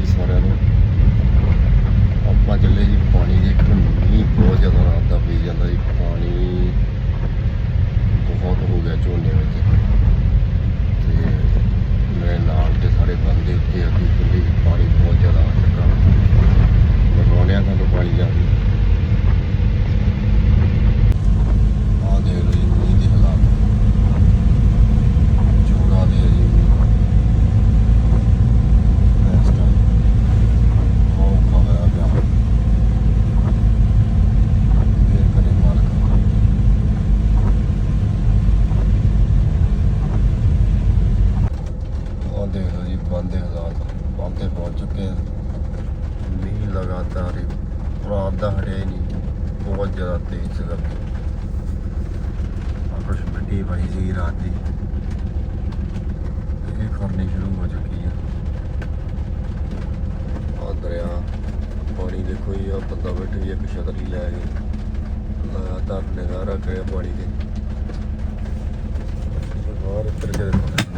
ਜੀ ਸਾਰਿਆਂ ਨੂੰ। ਆਪਾਂ ਚੱਲੇ ਜੀ ਪਾਣੀ ਦੇਖਣ ਮੀਂਹ ਬਹੁਤ ਜ਼ਿਆਦਾ ਰਾਤ ਦਾ ਪਈ ਜਾਂਦਾ ਜੀ, ਪਾਣੀ ਬਹੁਤ ਹੋ ਗਿਆ ਝੋਨੇ ਵਿੱਚ ਤੇ ਮੇਰੇ ਨਾਲ ਦੇ ਸਾਰੇ ਬੰਦੇ ਉੱਤੇ ਅੱਗੇ ਚੱਲੇ ਜੀ ਪਾਣੀ ਬਹੁਤ ਜ਼ਿਆਦਾ ਆ ਚੁੱਕਾ ਲਗਾਉਣਿਆਂ ਤੋਂ ਪਾਣੀ ਜਾ ਰਹੀ ਆ ਦੇਖ ਲਓ ਜੀ ਮੀਂਹ ਦੇ ਹਾਲਾਤ ਜੋੜਾ ਦੇ ਜੀ ਮੀਂਹ ਇਸ ਟਾਈਮ ਬਹੁਤ ਖਬਰ ਆ ਗਿਆ ਫੇਰ ਕਰੇ ਮਾਲਕ ਉਹ ਦੇਖ ਲਓ ਜੀ ਬੰਦੇ ਹਾਲਾਤ ਬੰਦੇ ਪਹੁੰਚ ਚੁੱਕੇ ਆ ਮੀਂਹ ਲਗਾਤਾਰ ਹੀ ਰਾਤ ਹਟਿਆ ਹੀ ਨਹੀਂ। ਬਹੁਤ ਜ਼ਿਆਦਾ ਤੇਜ਼ ਸੀਗਾ। ਆਪਸ ਮਿੱਟੀ ਪਾਈ ਸੀ ਰਾਤ ਦੀ। ਇਹ ਖਰਨੀ ਸ਼ੁਰੂ ਹੋ ਚੁੱਕੀ ਆ। ਆ ਦਰਿਆ, ਪਾਣੀ ਦੇਖੋ ਜੀ ਆ ਬੰਦਾ ਬੈਠ ਜੀ, ਇੱਕ ਛਤਰੀ ਲੈ ਕੇ ਲਗਾਤਾਰ ਨਿਗਾਹ ਰੱਖ ਰਿਹਾ ਪਾਣੀ ਤੇ। ਬਾਹਰ ਇੱਧਰ ਕੇ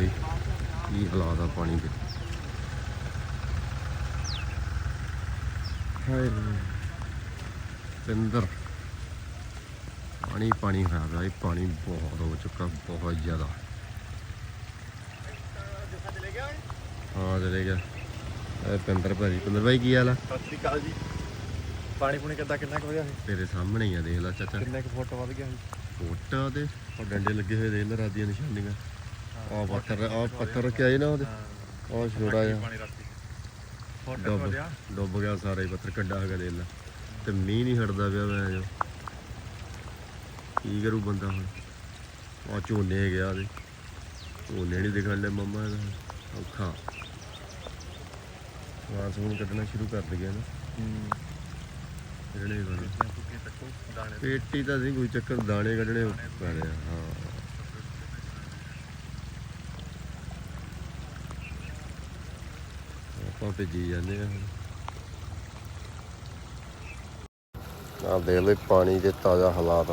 ਜੀ ਕੀ ਹਾਲਾਤ ਆ ਪਾਣੀ ਦੇ? ਹਾਏ ਪਿੰਦਰ। ਪਾਣੀ ਪਾਣੀ ਖਰਾਬ ਆ ਇਹ ਪਾਣੀ ਬਹੁਤ ਹੋ ਚੁੱਕਾ ਬਹੁਤ ਜ਼ਿਆਦਾ। ਹਾਂ ਚਲੇ ਗਿਆ। ਇਹ ਪਿੰਦਰ ਭਾਜੀ। ਪਿੰਦਰ ਭਾਈ ਕੀ ਹਾਲ ਆ? ਸਤਿ ਸ੍ਰੀ ਅਕਾਲ ਜੀ। ਪਾਣੀ ਪੂਣੀ ਕਿੱਦਾਂ ਕਿੰਨਾ ਕੁ ਵਧਿਆ ਸੀ? ਤੇਰੇ ਸਾਹਮਣੇ ਹੀ ਆ ਦੇਖ ਲੈ ਚਾਚਾ। ਕਿੰਨੇ ਕੁ ਫੁੱਟ ਵਧ ਗਿਆ ਸੀ। ਫੋਟਾ ਤੇ। ਉਹ ਡੰਡੇ ਲੱਗੇ ਹੋਏ ਦੇਖ ਲੈ ਰਾਤ ਦੀਆਂ ਨਿਸ਼ਾਨੀਆਂ। ਆ ਪੱਥਰ ਆ ਪੱਥਰ ਰੱਖਿਆ ਜੀ ਨਾ ਉਹਦੇ। ਉਹ ਛੋੜਾ ਜਿਹਾ। ਪਾਣੀ ਰਾਤੀ ਫੁੱਟ ਡੁੱਬ ਗਿਆ ਸਾਰਾ ਹੀ ਪੱਥਰ ਕੱਢਾ ਹੈਗਾ ਲੈ। ਤੇ ਮੀਂਹ ਨਹੀਂ ਹਟਦਾ ਪਿਆ ਮੈਂ ਜੋ। ਕੀ ਕਰੂ ਬੰਦਾ ਹੁਣ? ਆ ਝੋਨੇ ਗਿਆ ਉਹਦੇ। ਝੋਨੇ ਨਹੀਂ ਦਿਖਣ ਲੈ ਮੰਮਾ ਇਹਦਾ। ਔਖਾ। ਵਾਸ ਹੁਣ ਕੱਢਣਾ ਸ਼ੁਰੂ ਕਰ ਦਿਆ ਨਾ। ਜਿਹੜੇ ਦਾਣੇ ਪੇਟੀ ਤਾਂ ਨਹੀਂ ਕੋਈ ਚੱਕਰ ਦਾਣੇ ਕੱਢਣੇ ਪੈਣੇ ਆ ਹਾਂ। ਆਪਾਂ ਭੇਜੀ ਜਾਂਦੇ ਆ। ਆ ਦੇਖ ਲੈ ਪਾਣੀ ਦੇ ਤਾਜ਼ਾ ਹਾਲਾਤ।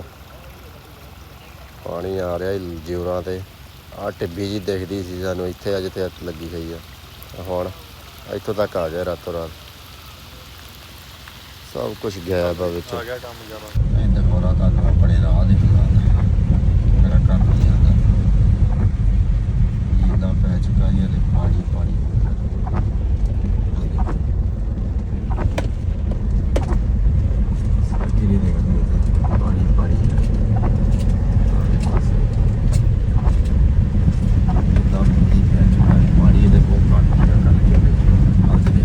ਪਾਣੀ ਆ ਰਿਹਾ ਜਿਉਰਾਂ ਤੇ। ਆ ਟਿੱਬੀ ਜੀ ਦਿਖਦੀ ਸੀ ਸਾਨੂੰ ਇੱਥੇ ਅੱਜ ਤੇ ਲੱਗੀ ਹੋਈ ਆ। ਹੁਣ ਇੱਥੋਂ ਤੱਕ ਆ ਗਿਆ ਰਾਤੋਂ ਰਾਤ। ਸਭ ਕੁਝ ਗਿਆ ਬਾ ਵਿੱਚ। ਆ ਗਿਆ ਕੰਮ ਜ਼ਿਆਦਾ। ਇੱਧਰ ਹੋਰਾ ਤੱਕ ਆਪਣੇ ਰਾਹ ਦੇ ਮੇਰਾ ਕਰ ਨਹੀਂ ਜਾਂਦਾ ਇਹ ਤਾਂ ਪੈ ਚੁੱਕਾ ਜੀ ਇਹਦੇ ਪਾਣੀ ਪਾਣੀ ਸੜਕੀ ਨਹੀਂ ਦੇਖਦੇ ਇੱਥੇ ਪਾਣੀ ਪਾਣੀ ਸਾਰੇ ਪਾਸੇ ਇੱਦਾਂ ਮੀਂਹ ਪੈ ਚੁੱਕਾ ਹੈ ਪਾਣੀ ਇਹਦੇ ਬਹੁਤ ਘੱਟ ਗਿਆ ਕੱਲ ਕੇ ਵਿੱਚ ਅੱਜ ਦੇ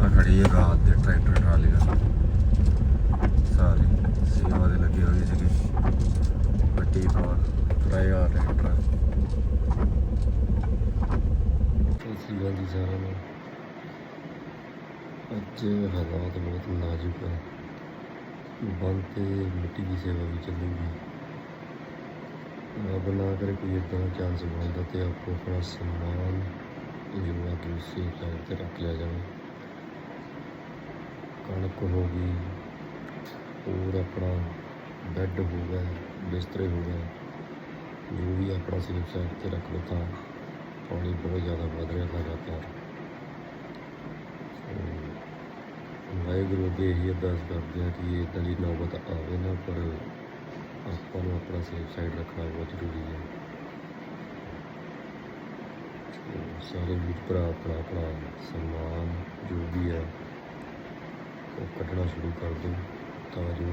ਆ ਖੜੀ ਹੈ ਰਾਤ ਦੇ ਟਰੈਕਟਰ ਟਰਾਲੀਆਂ ਸਾਰੇ ਸੇਵਾ ਦੇ ਲੱਗੇ ਹੋਏ ਸੀਗੇ। ਵੱਡੀ ਪਾਵਰ ਟਰਾਇਆ ਟਰੈਕਟਰ ਸਤਿ ਸ਼੍ਰੀ ਅਕਾਲ ਜੀ ਸਾਰਿਆਂ ਨੂੰ ਅੱਜ ਹਾਲਾਤ ਬਹੁਤ ਨਾਜ਼ੁਕ ਹੈ ਬੰਦ ਤੇ ਮਿੱਟੀ ਦੀ ਸੇਵਾ ਵੀ ਚੱਲੂਗੀ। ਰੱਬ ਨਾ ਕਰੇ ਕੋਈ ਇਦਾਂ ਚਾਂਸ ਬਣਦਾ ਤੇ ਆਪੋ ਆਪਣਾ ਸਨਮਾਨ ਜੋ ਆ ਦੂਸਰੀ ਸਾਈਡ ਤੇ ਰੱਖ ਲਿਆ ਜਾਵੇ। ਕਣਕ ਹੋ ਗਈ। ਹੋਰ ਆਪਣਾ ਬੈੱਡ ਹੋ ਗਿਆ, ਬਿਸਤਰੇ ਹੋ ਗਏ। ਜੋ ਵੀ ਆਪਣਾ ਸੇਫ ਸਾਈਡ ਤੇ ਰੱਖ ਲਓ ਤਾਂ ਪਾਣੀ ਬਹੁਤ ਜ਼ਿਆਦਾ ਵੱਧ ਰਿਹਾ ਲਗਾਤਾਰ ਸੋ ਵਾਹਿਗੁਰੂ ਅੱਗੇ ਇਹੀ ਅਰਦਾਸ ਕਰਦੇ ਹਾਂ ਕਿ ਇਦਾਂ ਦੀ ਨੌਬਤ ਆਵੇ ਨਾ, ਪਰ ਆਪਾਂ ਨੂੰ ਆਪਣਾ ਸੇਫ ਸਾਈਡ ਰੱਖਣਾ ਬਹੁਤ ਜ਼ਰੂਰੀ ਹੈ। ਸਾਰੇ ਵੀਰ ਭਰਾ ਆਪਣਾ ਆਪਣਾ ਸਨਮਾਨ ਜੋ ਵੀ ਹੈ ਉਹ ਕੱਢਣਾ ਸ਼ੁਰੂ ਕਰ ਦਿਓ ਤਾਂ ਜੋ